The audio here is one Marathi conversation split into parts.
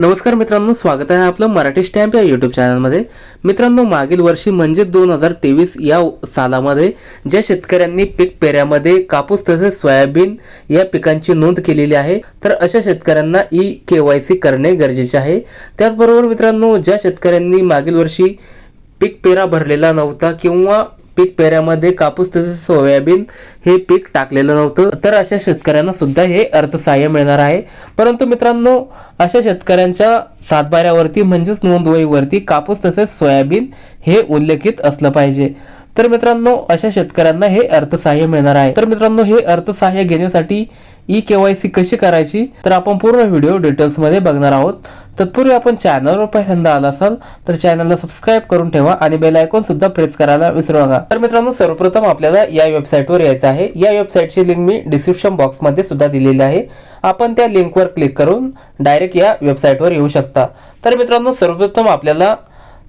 नमस्कार मित्रांनो स्वागत आहे आपलं मराठी स्टॅम्प या यूट्यूब चॅनलमध्ये. मित्रांनो मागील वर्षी म्हणजे दोन हजार तेवीस या सालामध्ये ज्या शेतकऱ्यांनी पीक पेऱ्यामध्ये कापूस तसेच सोयाबीन या पिकांची नोंद केलेली आहे तर अशा शेतकऱ्यांना ई के वाय सी करणे गरजेचे आहे. त्याचबरोबर मित्रांनो ज्या शेतकऱ्यांनी मागील वर्षी पीक पेरा भरलेला नव्हता किंवा पीक पेऱ्यामध्ये कापूस तसेच सोयाबीन हे पीक टाकलेलं नव्हतं. तर अशा शेतकऱ्यांना सुद्धा हे अर्थसहाय्य मिळणार आहे. परंतु मित्रांनो अशा शेतकऱ्यांच्या सातबाऱ्यावरती म्हणजेच नोंदवहीवरती कापूस तसेच सोयाबीन हे उल्लेखित असलं पाहिजे. तर मित्रांनो अशा शेतकऱ्यांना हे अर्थसहाय्य मिळणार आहे. तर मित्रांनो हे अर्थसहाय्य घेण्यासाठी ई केवायसी कशी करायची? तर आपण पूर्ण व्हिडिओ डिटेल्समध्ये बघणार आहोत. तत्पूर्वी आपण चॅनलवर पहिल्यांदा आला असाल तर चॅनलला सबस्क्राईब करून ठेवा आणि बेल आयकॉन सुद्धा प्रेस करायला विसरू नका. तर मित्रांनो सर्वप्रथम आपल्याला या वेबसाईटवर यायचं आहे. या वेबसाईटची लिंक मी डिस्क्रिप्शन बॉक्समध्ये सुद्धा दिलेली आहे. आपण त्या लिंकवर क्लिक करून डायरेक्ट या वेबसाईटवर येऊ शकता. तर मित्रांनो सर्वप्रथम आपल्याला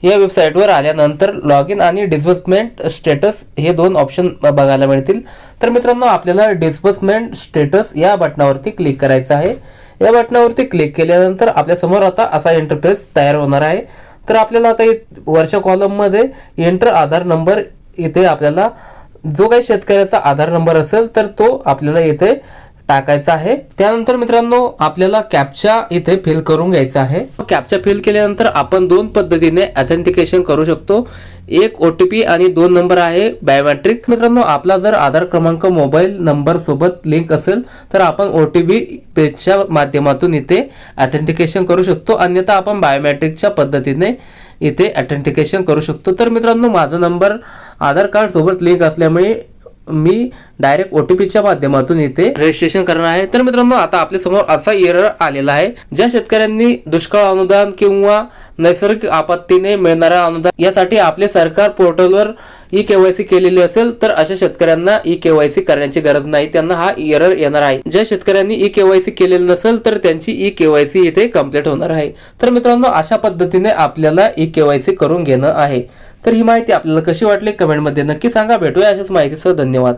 या वेबसाईटवर आल्यानंतर लॉग इन आणि डिस्बर्समेंट स्टेटस हे दोन ऑप्शन बघायला मिळतील. तर मित्रांनो आपल्याला डिस्बर्समेंट स्टेटस या बटनावरती क्लिक करायचं आहे. या बटनावरती क्लिक केल्यानंतर आपल्यासमोर आता असा इंटरफेस तयार होणार आहे. तर आपल्याला आता वरच्या कॉलममध्ये एंटर आधार नंबर इथे आपल्याला जो काही शेतकऱ्याचा आधार नंबर असेल तर तो आपल्याला इथे टाकायचा आहे. त्यानंतर मित्रांनो आपल्याला कॅपचा इथे फिल करून घ्यायचा आहे. कॅपचा फिल केल्यानंतर आपण दोन पद्धतीने ऑथेंटिकेशन करू शकतो. एक ओ टी पी आणि दोन नंबर आहे बायोमॅट्रिक मित्रांनो आपला जर आधार क्रमांक मोबाईल नंबर सोबत लिंक असेल तर आपण ओ टी पी पेजच्या माध्यमातून इथे ऑथेंटिकेशन करू शकतो. अन्यथा आपण बायोमॅट्रिकच्या पद्धतीने इथे ऑथेंटिकेशन करू शकतो. तर मित्रांनो माझा नंबर आधार कार्ड सोबत लिंक असल्यामुळे मी डायरेक्ट ओ टी पीच्या माध्यमातून इथे रजिस्ट्रेशन करणार आहे. तर मित्रांनो आता आपल्यासमोर असा एरर आलेला आहे. ज्या शेतकऱ्यांनी दुष्काळ अनुदान किंवा नैसर्गिक आपत्तीने मिळणारा अनुदान यासाठी आपले सरकार पोर्टलवर ई केवायसी केलेली असेल तर अशा शेतकऱ्यांना ई केवायसी करण्याची गरज नाही. त्यांना हा एरर येणार आहे. ज्या शेतकऱ्यांनी ई केवायसी केलेली नसेल तर त्यांची ई केवायसी इथे कंप्लीट होणार आहे. तर मित्रांनो अशा पद्धतीने आपल्याला ई केवायसी करून घेणं आहे. तर ही माहिती आपल्याला कशी वाटली? कमेंटमध्ये नक्की सांगा. भेटूया अशाच माहितीसह. धन्यवाद.